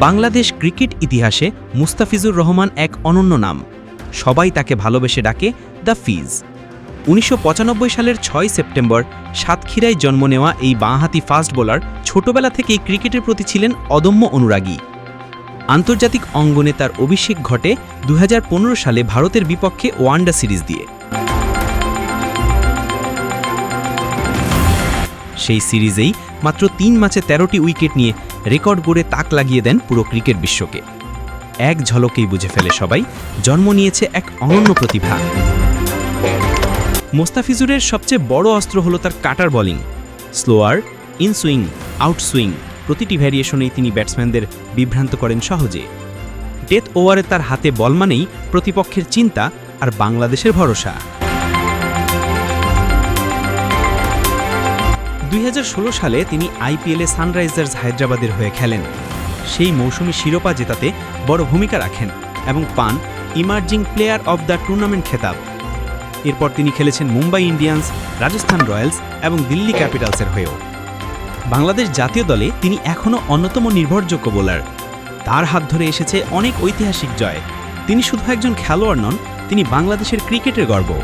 Bangladesh cricket ইতিহাসে মুস্তাফিজুর রহমান এক অনন্য নাম। সবাই তাকে ভালোবেসে ডাকে দ্য ফিজ। উনিশশো পঁচানব্বই সালের ছয় সেপ্টেম্বর সাতক্ষীরায় জন্ম নেওয়া এই বাঁহাতি ফাস্ট বোলার ছোটবেলা থেকেই ক্রিকেটের প্রতি ছিলেন অদম্য অনুরাগী। আন্তর্জাতিক অঙ্গনে তার অভিষেক ঘটে দু হাজার পনেরো সালে ভারতের বিপক্ষে ওয়ান্ডা সিরিজ দিয়ে। সেই সিরিজেই মাত্র তিন ম্যাচে তেরোটি উইকেট নিয়ে রেকর্ড গড়ে তাক লাগিয়ে দেন পুরো ক্রিকেট বিশ্বকে। এক ঝলকেই বুঝে ফেলে সবাই, জন্ম নিয়েছে এক অনন্য প্রতিভা। মোস্তাফিজুরের সবচেয়ে বড় অস্ত্র হলো তার cutter bowling. Slower in swing out swing প্রতিটি ভ্যারিয়েশনেই তিনি ব্যাটসম্যানদের বিভ্রান্ত করেন সহজে। ডেথ ওভারে তার হাতে বল মানেই প্রতিপক্ষের চিন্তা আর বাংলাদেশের ভরসা। দুই হাজার ষোলো সালে তিনি আইপিএলে সানরাইজার্স হায়দ্রাবাদের হয়ে খেলেন। সেই মৌসুমী শিরোপা জেতাতে বড় ভূমিকা রাখেন এবং পান emerging player of the tournament খেতাব। এরপর তিনি খেলেছেন মুম্বাই ইন্ডিয়ান্স, রাজস্থান রয়্যালস এবং দিল্লি ক্যাপিটালসের হয়েও। বাংলাদেশ জাতীয় দলে তিনি এখনও অন্যতম নির্ভরযোগ্য বোলার। তার হাত ধরে এসেছে অনেক ঐতিহাসিক জয়। তিনি শুধু একজন খেলোয়াড় নন, তিনি বাংলাদেশের ক্রিকেটের গর্ব